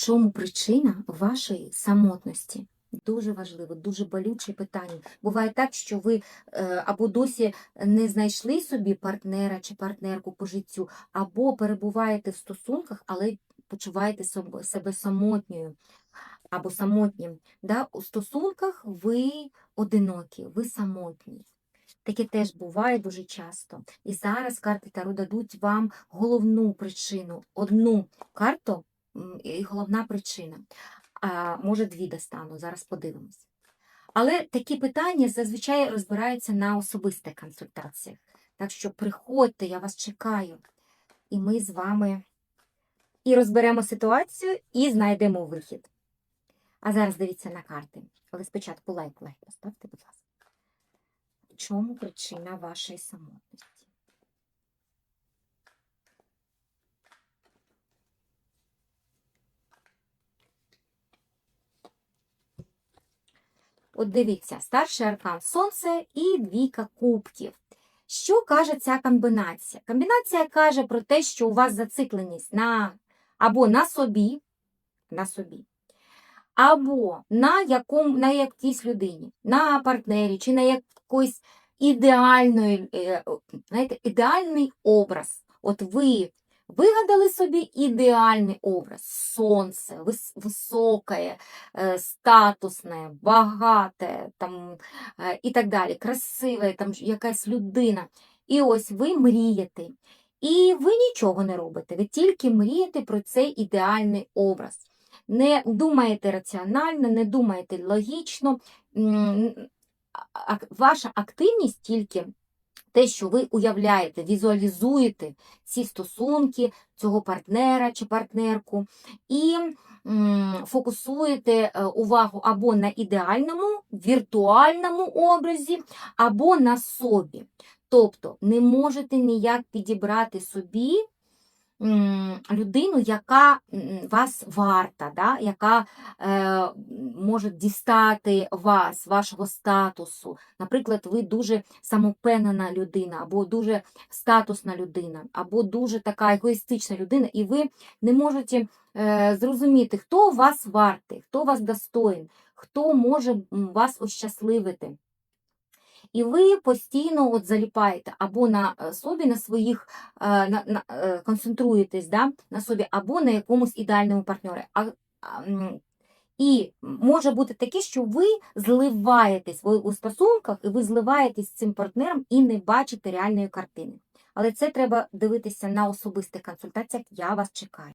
чому причина вашої самотності? Дуже важливо, дуже болюче питання. Буває так, що ви е, або досі не знайшли собі партнера чи партнерку по життю, або перебуваєте в стосунках, але почуваєте себе самотньою або самотнім. Да? У стосунках ви одинокі, ви самотні. Таке теж буває дуже часто. І зараз карти Таро дадуть вам головну причину, одну карту і головна причина. А може, дві достану, зараз подивимось. Але такі питання зазвичай розбираються на особистих консультаціях. Так що приходьте, я вас чекаю. І ми з вами і розберемо ситуацію, і знайдемо вихід. А зараз дивіться на карти. Але спочатку лайк, лайк поставте, будь ласка. В чому причина вашої самотності? От дивіться, старший аркан Сонце і двійка кубків. Що каже ця комбінація? Комбінація каже про те, що у вас зацикленість на або на собі, на собі, або на, якому, на якійсь людині, на партнері, чи на ідеальної, е, ідеальний образ. От ви вигадали собі ідеальний образ, сонце, вис- високе, е, статусне, багате там, е, і так далі, красиве, там якась людина. І ось ви мрієте. І ви нічого не робите, ви тільки мрієте про цей ідеальний образ. Не думаєте раціонально, не думаєте логічно. Ваша активність тільки те, що ви уявляєте, візуалізуєте ці стосунки, цього партнера чи партнерку, і фокусуєте е, увагу або на ідеальному, віртуальному образі, або на собі. Тобто не можете ніяк підібрати собі людину, яка вас варта, да? яка е, може дістати вас, вашого статусу. Наприклад, ви дуже самопевнена людина, або дуже статусна людина, або дуже така егоїстична людина, і ви не можете е, зрозуміти, хто вас вартий, хто вас достоїн, хто може вас ощасливити. І ви постійно от заліпаєте або на е, собі, на своїх, е, на, на, е, концентруєтесь да, на собі, або на якомусь ідеальному партнері. А, і може бути таке, що ви зливаєтесь у стосунках, і ви зливаєтесь з цим партнером і не бачите реальної картини. Але це треба дивитися на особистих консультаціях. Я вас чекаю.